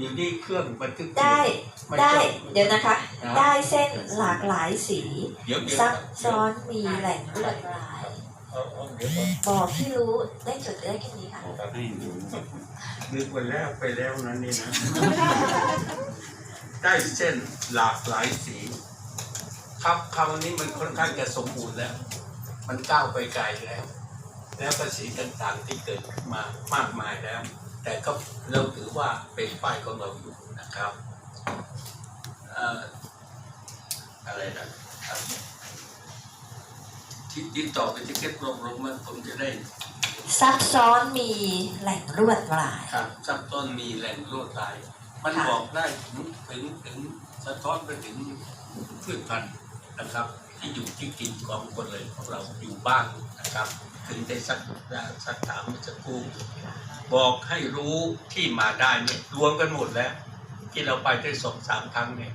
อยู่ที่เครื่องบันทึกได้ไม่ได้จบเดี๋ยวนะคะนะได้เส้นหลากหลายสีเดี๋ยวเดี๋ยวซับซ้อนมีแหล่งลวดลายเอาเอาเดี๋ยวก่อนบอกที่รู้ได้จดได้แค่นี้ค่ะให้ดูนึกไปแล้วไปแล้วนั้นนี่นะ ได้เส้นหลากหลายสี ครับคำนี้มันค่อนข้างจะสมบูรณ์แล้ว มันก้าวไปไกลแล้ว แล้วภาษีต่างๆที่เกิดขึ้นมามากมายแล้ว แต่ก็เราถือว่าเป็นป้ายของเราอยู่นะครับเอ่ออะไรนะครับที่ติดต่อไปที่เก็บรวบรวมมันผมจะได้ ซับซ้อนมีแหล่งลวดลาย ครับ ซับต้นมีแหล่งลวดลาย มันค่ะบอกได้ถึงถึงถึงสะท้อนไปถึงพืชพันธุ์ นะครับ ที่อยู่ที่กินของคนเลยของเราอยู่บ้างนะครับ ถึงได้สักสักถามสักครู่บอกให้รู้ที่มาได้เนี่ยรวมกันหมดแล้ว ที่เราไปได้สองสามครั้งเนี่ย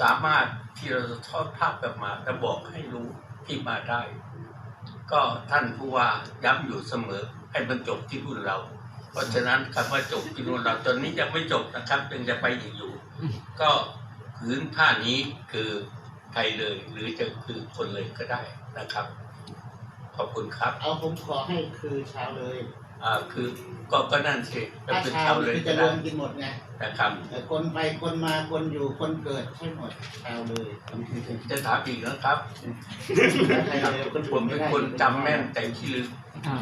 สามารถที่เราจะทอดภาพกลับมาและบอกให้รู้ที่มาได้ ก็ท่านผู้ว่าย้ำอยู่เสมอให้มันจบที่รุ่นเรา เพราะฉะนั้นคำว่าจบที่รุ่นเราตอนนี้ยังไม่จบนะครับยังจะไปอีกอยู่ ก็พื้นผ้านี้คือ ไทยเลย หรือจะคือคนเลยก็ได้นะครับ ขอบคุณครับ เอาผมขอให้คือชาวเลยอ่าคือก็ก็นั่นสิจะถ้าเป็นชาชาววเลคืยอก็จะรได้วมกินหมดไงนะครับ แต่คนไปคนมาคนอยู่คนเกิดใช่หมดชาวเลยคนคือคนจะถามอีกนะครับไทยเลยคนผมเป็นคนจำแม่นแต่ขี้ลืมอ่า